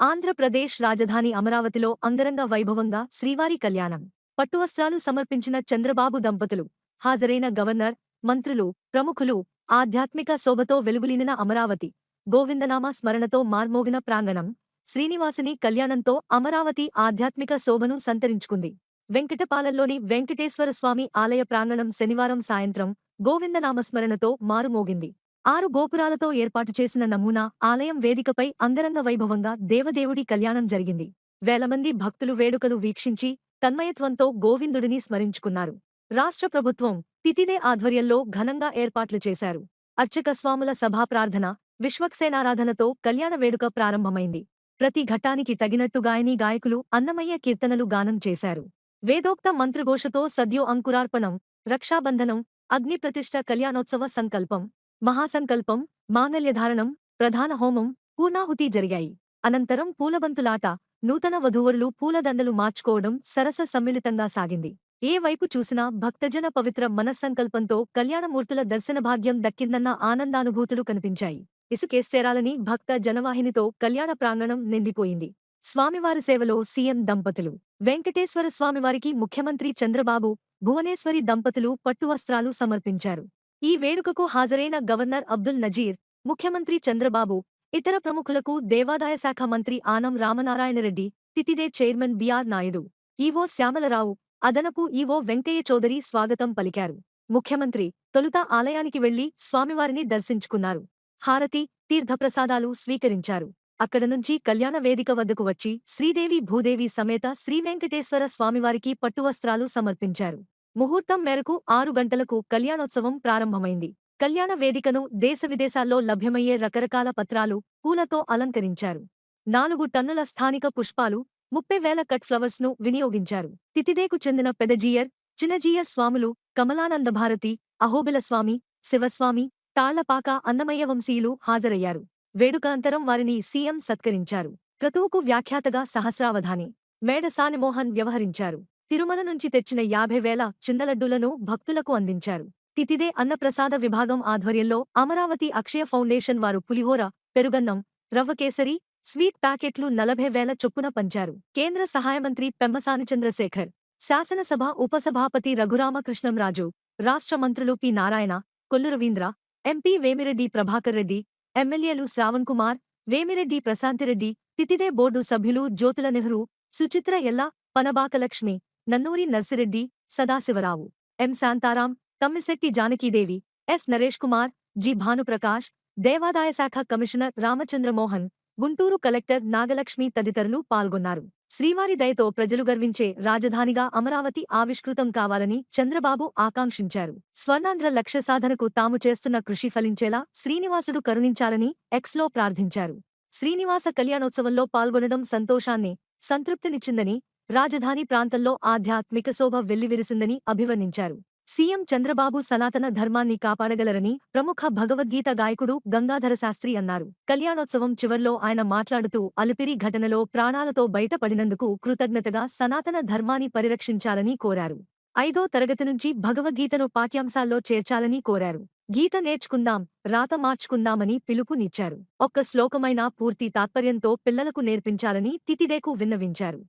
ఆంధ్రప్రదేశ్ రాజధాని అమరావతిలో అంగరంగ వైభవంగా శ్రీవారి కళ్యాణం. పట్టువస్త్రాలు సమర్పించిన చంద్రబాబు దంపతులు హాజరైన గవర్నర్ మంత్రులు ప్రముఖులు ఆధ్యాత్మిక శోభతో వెలుగులినిన అమరావతి గోవిందనామ స్మరణతో మార్మోగిన ప్రాంగణం శ్రీనివాసుని కళ్యాణంతో అమరావతి ఆధ్యాత్మిక శోభను సంతరించుకుంది. వెంకటపాలెంలోని వెంకటేశ్వర స్వామి ఆలయ ప్రాంగణం శనివారం సాయంత్రం గోవిందనామస్మరణతో మారుమోగింది. ఆరు గోపురాలతో ఏర్పాటు చేసిన నమూనా ఆలయం వేదికపై అంగరంగ వైభవంగా దేవదేవుడి కళ్యాణం జరిగింది. వేలమంది భక్తులు వేడుకను వీక్షించి తన్మయత్వంతో గోవిందుడిని స్మరించుకున్నారు. రాష్ట్ర ప్రభుత్వం తితిదే ఆధ్వర్యంలో ఘనంగా ఏర్పాట్లు చేశారు. అర్చకస్వాముల సభా ప్రార్థన విశ్వక్సేనారాధనతో కళ్యాణ వేడుక ప్రారంభమైంది. ప్రతి ఘట్టానికి తగినట్టు గాయని గాయకులు అన్నమయ్య కీర్తనలు గానం చేశారు. వేదోక్త మంత్రఘోషతో సద్యో అంకురార్పణం రక్షాబంధనం అగ్నిప్రతిష్ఠ కళ్యాణోత్సవ సంకల్పం మహాసంకల్పం మాంగల్యధారణం ప్రధాన హోమం పూర్ణాహుతి జరిగాయి. అనంతరం పూలబంతులాట నూతన వధూవరులు పూలదండలు మార్చుకోవడం సరస సమ్మిళితంగా సాగింది. ఏ వైపు చూసినా భక్తజన పవిత్ర మనస్సంకల్పంతో కళ్యాణమూర్తుల దర్శనభాగ్యం దక్కిందన్న ఆనందానుభూతులు కనిపించాయి. ఇసుకేస్తేరాలని భక్త జనవాహినితో కళ్యాణ ప్రాంగణం నిండిపోయింది. స్వామివారి సేవలో సీఎం దంపతులు వెంకటేశ్వర స్వామివారికి ముఖ్యమంత్రి చంద్రబాబు భువనేశ్వరి దంపతులు పట్టువస్త్రాలు సమర్పించారు. ఈ వేడుకకు హాజరైన గవర్నర్ అబ్దుల్ నజీర్ ముఖ్యమంత్రి చంద్రబాబు ఇతర ప్రముఖులకు దేవాదాయ శాఖ మంత్రి Anam Ramanarayana Reddy TTD chairman B R Naidu EO Syamala Rao అదనపు ఈవో వెంకయ్య చౌదరి స్వాగతం పలికారు. ముఖ్యమంత్రి తొలుత ఆలయానికి వెళ్ళి స్వామివారిని దర్శించుకున్నారు. హారతి తీర్థప్రసాదాలు స్వీకరించారు. అక్కడ నుంచి కళ్యాణ వేదిక వద్దకు వచ్చి శ్రీదేవి భూదేవి సమేత శ్రీవెంకటేశ్వర స్వామివారికి పట్టువస్త్రాలు సమర్పించారు. ముహూర్తం మేరకు ఆరు గంటలకు కళ్యాణోత్సవం ప్రారంభమైంది. కళ్యాణ వేదికను దేశ విదేశాల్లో లభ్యమయ్యే రకరకాల పత్రాలు పూలతో అలంకరించారు. నాలుగు టన్నుల స్థానిక పుష్పాలు ముప్పై వేల కట్ ఫ్లవర్స్ను వినియోగించారు. తితిదేకు చెందిన పెదజీయర్ చిన్నజీయర్ స్వాములు కమలానంద భారతి అహోబిల స్వామి శివస్వామి తాళ్ళపాక అన్నమయ్య వంశీయులు హాజరయ్యారు. వేడుక అంతరం వారిని సీఎం సత్కరించారు. క్రతువుకు వ్యాఖ్యాతగా సహస్రావధాని మేడసానిమోహన్ వ్యవహరించారు. తిరుమల నుంచి తెచ్చిన యాభై వేల చిందలడ్డులను భక్తులకు అందించారు. తితిదే అన్నప్రసాద విభాగం ఆధ్వర్యంలో అమరావతి అక్షయ ఫౌండేషన్ వారు పులిహోర పెరుగన్నం రవ్వకేసరి స్వీట్ ప్యాకెట్లు నలభై వేల చొప్పున పంచారు. కేంద్ర సహాయ మంత్రి పెమ్మసాని చంద్రశేఖర్ శాసనసభ ఉపసభాపతి రఘురామకృష్ణంరాజు రాష్ట్ర మంత్రులు పి నారాయణ కొల్లు రవీంద్ర ఎంపీ వేమిరెడ్డి ప్రభాకర్ రెడ్డి ఎమ్మెల్యేలు శ్రావణ్ కుమార్ వేమిరెడ్డి ప్రశాంతిరెడ్డి తితిదే బోర్డు సభ్యులు Jyothula Nehru Suchitra Ella Panabaka Lakshmi Nannuri Narsi Reddy Sadasiva Rao. M. Santharam Tammisetti Janaki Devi. S. Naresh Kumar G. Bhanu Prakash దేవాదాయ శాఖ కమిషనర్ రామచంద్రమోహన్ గుంటూరు కలెక్టర్ నాగలక్ష్మి తదితరులు పాల్గొన్నారు. శ్రీవారి దయతో ప్రజలు గర్వించే రాజధానిగా అమరావతి ఆవిష్కృతం కావాలని చంద్రబాబు ఆకాంక్షించారు. స్వర్ణాంధ్ర లక్ష్య సాధనకు తాము చేస్తున్న కృషి ఫలించేలా శ్రీనివాసుడు కరుణించాలని ఎక్స్లో ప్రార్థించారు. శ్రీనివాస కళ్యాణోత్సవంలో పాల్గొనడం సంతోషాన్ని సంతృప్తినిచ్చిందని రాజధాని ప్రాంతంలో ఆధ్యాత్మిక శోభ వెల్లివిరిసిందని అభివర్ణించారు. సీఎం చంద్రబాబు సనాతన ధర్మాన్ని కాపాడగలరని ప్రముఖ భగవద్గీత గాయకుడు గంగాధర శాస్త్రి అన్నారు. కళ్యాణోత్సవం చివర్లో ఆయన మాట్లాడుతూ అలిపిరి ఘటనలో ప్రాణాలతో బయటపడినందుకు కృతజ్ఞతగా సనాతన ధర్మాన్ని పరిరక్షించాలని కోరారు. ఐదో తరగతి నుంచి భగవద్గీతను పాఠ్యాంశాల్లో చేర్చాలని కోరారు. గీత నేర్చుకుందాం రాత మార్చుకుందామని పిలుపునిచ్చారు. ఒక్క శ్లోకమైనా పూర్తి తాత్పర్యంతో పిల్లలకు నేర్పించాలని తితిదేకు విన్నవించారు.